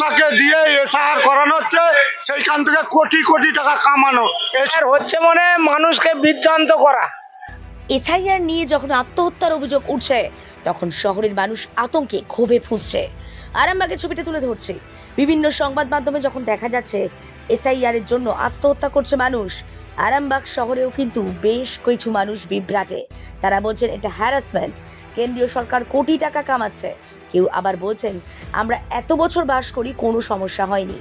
তাকে দিয়ে এসআর করানো হচ্ছে সেইখান থেকে কোটি কোটি টাকা কামানো। আর হচ্ছে মানে মানুষকে বিভ্রান্ত করা। এসআইআর নিয়ে যখন আত্মহত্যার অভিযোগ উঠছে তখন শহরের মানুষ আতঙ্কে ক্ষোভে ফুঁসছে। আরামবাগের ছবিটা তুলে ধরছে। বিভিন্ন সংবাদ মাধ্যমে যখন দেখা যাচ্ছে এসআইআর এর জন্য আত্মহত্যা করছে মানুষ আরামবাগ শহরেও কিন্তু বেশ কিছু মানুষ বিভ্রাটে। তারা বলছেন, এটা হ্যারাসমেন্ট কেন্দ্রীয় সরকার কোটি টাকা কামাচ্ছে। কেউ আবার বলছেন, আমরা এত বছর বাস করি, কোনো সমস্যা হয়নি।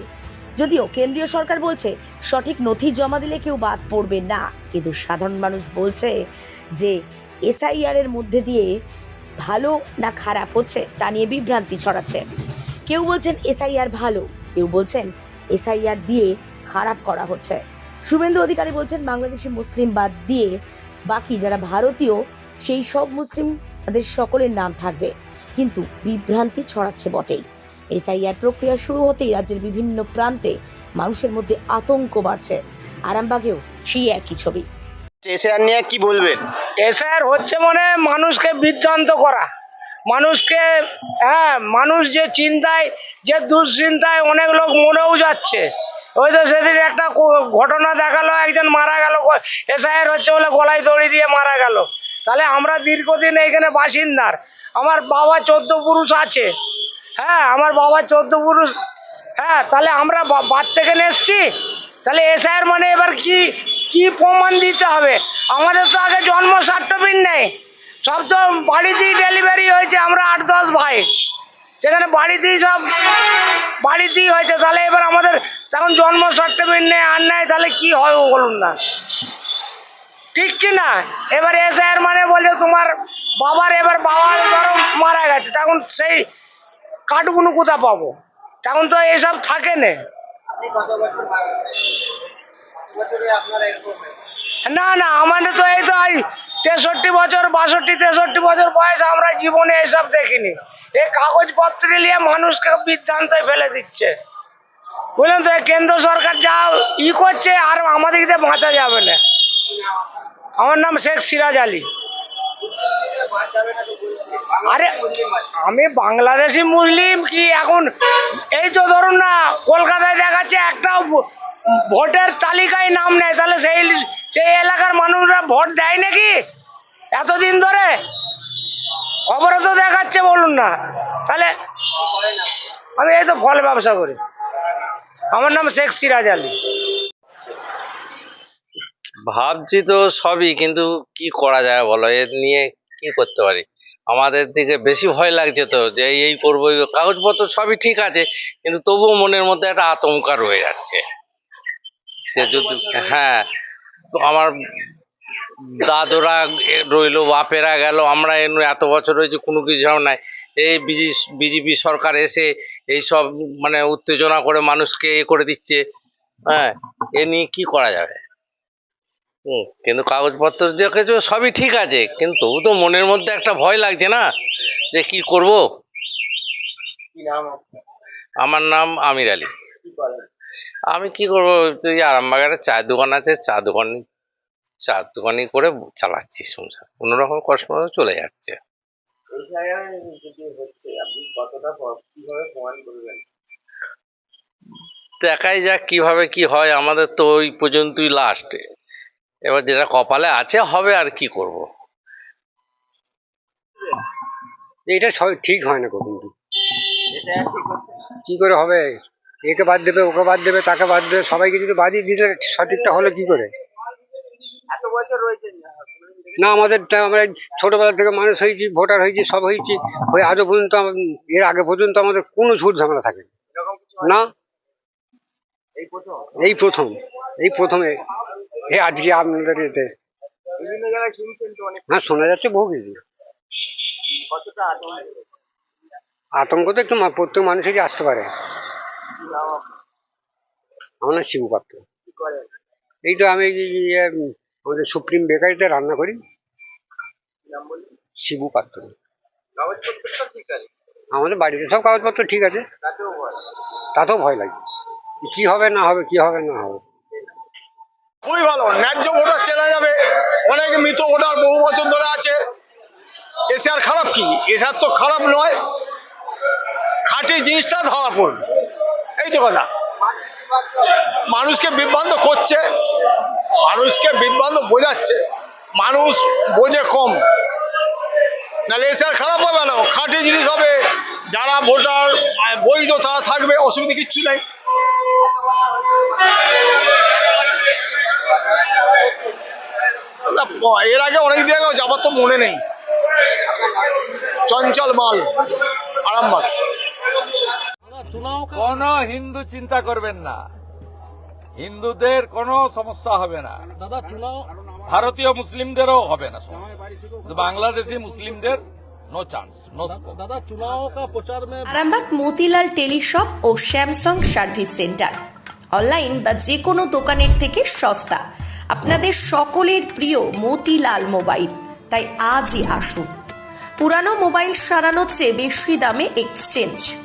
যদিও কেন্দ্রীয় সরকার বলছে, সঠিক নথি জমা দিলে কেউ বাদ পড়বে না। কিন্তু সাধারণ মানুষ বলছে যে, এসআইআর এর মধ্যে দিয়ে ভালো না খারাপ হচ্ছে, তা নিয়ে বিভ্রান্তি ছড়াচ্ছে। কেউ বলছেন, এসআইআর ভালো। কেউ বলছেন, এসআইআর দিয়ে খারাপ করা হচ্ছে। শুভেন্দু অধিকারী বলছেন বাংলাদেশি মুসলিম বাদ দিয়ে বাকি যারা ভারতীয় সেই সব মুসলিম তাদের সকলের নাম থাকবে। কিন্তু বিভ্রান্তি ছড়াচ্ছে বটেই। এসআইআর প্রক্রিয়া শুরু হতেই রাজ্যের বিভিন্ন প্রান্তে মানুষের মধ্যে আতঙ্ক বাড়ছে। আরামবাগেও সেই একই ছবি। এসআর নিয়ে কি বলবেন? এসআর হচ্ছে মানে মানুষকে বিভ্রান্ত করা। মানুষকে হ্যাঁ মানুষ যে চিন্তায় যে দুশ্চিন্তায় অনেক লোক মরেও যাচ্ছে। ওই তো সেদিন একটা ঘটনা দেখাল, একজন মারা গেল এসআইআর হচ্ছে বলে গলায় দড়ি দিয়ে মারা গেল। তাহলে আমরা দীর্ঘদিন এইখানে বাসিন্দার। আমার বাবা চোদ্দ পুরুষ আছে। হ্যাঁ আমার বাবা চোদ্দ পুরুষ। হ্যাঁ তাহলে আমরা বাদ থেকে এসছি। তাহলে এসআইআর মানে এবার কি কি প্রমাণ দিতে হবে? আমাদের তো আগে জন্ম সার্টিফিকেট নেই। সব তো বাড়িতেই ডেলিভারি হয়েছে আমরা আট, দশ ভাই। সেখানে বাড়িতেই সব বাড়িতেই হয়েছে। তাহলে এবার আমাদের তখন জন্ম সার্টিফিকেট নেই আর নেয় তাহলে কি হয় বলুন না? ঠিক কি না? এবার এসআইআর মানে বলে তোমার বাবার এবার বাবার ধরো মারা গেছে, তখন সেই কাঠগুলো কোথা পাবো? তখন তো এসব থাকে না। না না, আমাদের তো এই তো তেষট্টি বছর, বাষট্টি, তেষট্টি বছর বয়স আমরা জীবনে এসব দেখিনি। এই কাগজপত্র নিয়ে মানুষকে বিভ্রান্তে ফেলে দিচ্ছে। বুঝলেন তো, কেন্দ্র সরকার যা ই করছে, আর আমাদের দিকে বাঁচা যাবে না। আমার নাম শেখ সিরাজ আলী। আরে, আমি বাংলাদেশি মুসলিম কি এখন? এই তো ধরুন না, কলকাতায় দেখাচ্ছে একটাও ভোটের তালিকায় নাম নেই, তাহলে সেই সেই এলাকার মানুষরা ভোট দেয় নাকি? এতদিন ধরে? খবরে তো দেখাচ্ছে, বলুন না। তাহলে, আমি এই তো ফল ব্যবসা করি। আমার নাম শেখ সিরাজ আলী। ভাবছি তো সবই কিন্তু কি করা যায় বলো? এর নিয়ে কি করতে পারি? আমাদের দিকে বেশি ভয় লাগছে তো যে এই করব কাগজপত্র সবই ঠিক আছে কিন্তু তবুও মনের মধ্যে একটা আতঙ্ক রয়ে যাচ্ছে। যে যদি হ্যাঁ তো আমার দাদুরা রইল বাপেরা গেল আমরা এত বছর রয়েছে কোনো কিছু নাই। এই বিজি বিজেপি সরকার এসে এই সব মানে উত্তেজনা করে মানুষকে এ করে দিচ্ছে। হ্যাঁ এ নিয়ে কি করা যাবে? হুম কিন্তু কাগজপত্র দেখেছ সবই ঠিক আছে কিন্তু তবু তো মনের মধ্যে একটা ভয় লাগছে না যে কি করব? আমার নাম আমির আলী। আমি কি করব? আরামবাগের চায়ের দোকান আছে চা দোকান চা দোকানই করে চালাচ্ছি সংসার। কোনো রকম কষ্ট চলে যাচ্ছে। দেখাই যাক কীভাবে কি হয় আমাদের তো ওই পর্যন্তই লাস্ট এবার যেটা কপালে আছে হবে আর কি করব? এটা সব ঠিক হয় না কিন্তু। কি করে হবে? একে বাদ দেবে ওকে বাদ দেবে তাকে বাদ দেবে সবাইকে যদি বাদই দিতে সঠিকটা হলে কি করে? না। আমাদের আমরা ছোটবেলা থেকে মানুষ হয়েছি ভোটার হয়েছি সব হয়েছি। ওই আজও পর্যন্ত এর আগে পর্যন্ত আমাদের কোনো ঝুট ঝামেলা থাকে না। এই প্রথম? এই প্রথমে। এ আজকে আপনাদের এতে। হ্যাঁ শোনা যাচ্ছে বহু কিছু। আতঙ্ক? তো একটু প্রত্যেক মানুষেরই আসতে পারে। আমার শিবু পাত্র। এই তো আমি আমাদের সুপ্রিম বেকারিতে রান্না করি। শিবু পাত্র আমাদের বাড়িতে সব কাগজপত্র ঠিক আছে। তাতেও ভয় লাগে। কি হবে, না হবে, কি হবে, না হবে। খুবই ভালো। ন্যায্য ভোটার চেনা যাবে। অনেক মৃত ভোটার বহু বছর ধরে আছে। এসে আর খারাপ কি? এসে তো খারাপ নয়। খাঁটি জিনিসটা ধরা পড়বে। এই তো কথা। মানুষকে বিভ্রান্ত করছে। মানুষকে বিভ্রান্ত বোঝাচ্ছে, মানুষ বোঝে কম। নাহলে এসে আর খারাপ হবে না, খাঁটি জিনিস হবে, যারা ভোটার বৈধ তারা থাকবে, অসুবিধা কিচ্ছু নেই। এর আগে অনেক দিন আগে যাবার তো মনে নেই। চঞ্চল মাল, আরামবাগ। কোনো হিন্দু চিন্তা করবেন না। হিন্দুদের কোনো সমস্যা হবে না। ভারতীয় মুসলিমদেরও হবে না সমস্যা। বাংলাদেশি মুসলিমদের no chance no Arambagh Motilal Teleshop ও স্যামসাং সার্ভিস সেন্টার। অনলাইন বা যে কোনো দোকানের থেকে সস্তা। আপনাদের সকলের প্রিয় মতিলাল মোবাইল। তাই আজই আসুন। পুরানো মোবাইল সারানোর চেয়ে বেশি দামে এক্সচেঞ্জ